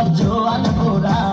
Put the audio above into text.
সব জোয়ান ঘোড়া